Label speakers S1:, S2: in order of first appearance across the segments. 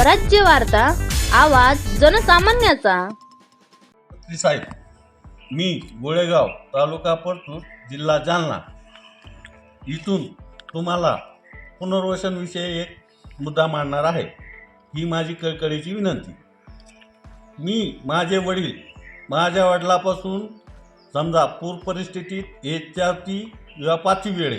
S1: स्वराज्य वार्ता आवाज जनसामान्याचा.
S2: साहेब मी गोळेगाव तालुका परतूर जिल्हा जालना. इथून तुम्हाला पुनर्वसनविषयी एक मुद्दा मांडणार आहे. ही माझी कळकळीची विनंती. मी माझे वडील माझ्या वडिलापासून समजा पूर परिस्थितीत याच्यावरती किंवा पाचवी वेळ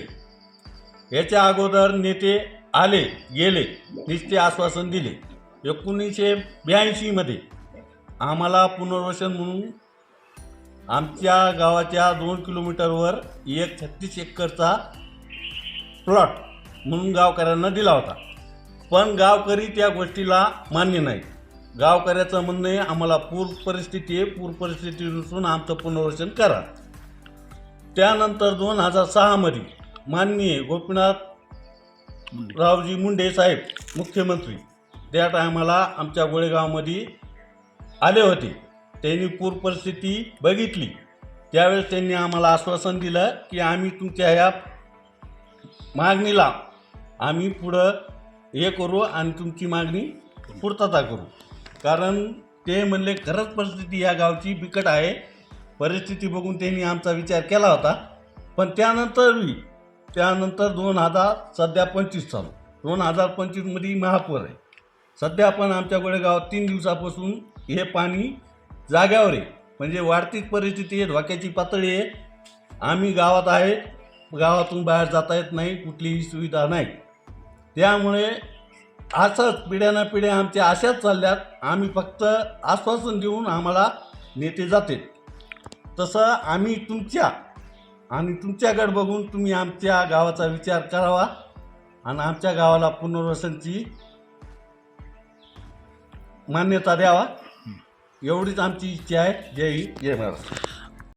S2: याच्या अगोदर नेते आले गेले निश्चित आश्वासन दिले. एकोणीसशे ब्याऐंशीमध्ये आम्हाला पुनर्वसन म्हणून आमच्या गावाच्या दोन किलोमीटरवर एक छत्तीस एकरचा प्लॉट म्हणून गावकऱ्यांना दिला होता. पण गावकरी त्या गोष्टीला मान्य नाही गावकऱ्याचं म्हणणं आहे आम्हाला पूर परिस्थिती आहे पूर परिस्थितीनुसून आमचं पुनर्वसन करा. त्यानंतर दोन हजार सहामध्ये माननीय गोपीनाथ रावजी मुंडे साहेब मुख्यमंत्री त्या टायमाला आमच्या गोळेगावमध्ये आले होते. त्यांनी पूर परिस्थिती बघितली. त्यावेळेस त्यांनी आम्हाला आश्वासन दिलं की आम्ही तुमच्या ह्या मागणीला आम्ही पुढं हे करू आणि तुमची मागणी पूर्तता करू. कारण ते म्हणले खरंच परिस्थिती या गावची बिकट आहे. परिस्थिती बघून त्यांनी आमचा विचार केला होता. पण त्यानंतरही त्यानंतर दोन हजार सध्या पंचवीस चालू. दोन हजार पंचवीसमध्ये महापौर आहे. सध्या पण आमच्या गोळेगावात तीन दिवसापासून हे पाणी जाग्यावर आहे. म्हणजे वाढतीच परिस्थिती आहे धोक्याची पातळी आहे. आम्ही गावात आहेत गावातून बाहेर जाता येत नाही कुठलीही सुविधा नाही. त्यामुळे असंच पिढ्यानं पिढ्या आमच्या अशाच चालल्यात. आम्ही फक्त आश्वासन देऊन आम्हाला नेते जाते. तसं आम्ही तुमच्या आणि तुमच्याकडे बघून तुम्ही आमच्या गावाचा विचार करावा आणि आमच्या गावाला पुनर्वसनची मान्यता द्यावा. एवढीच आमची इच्छा आहे. जय हिंद. जय महाराष्ट्र.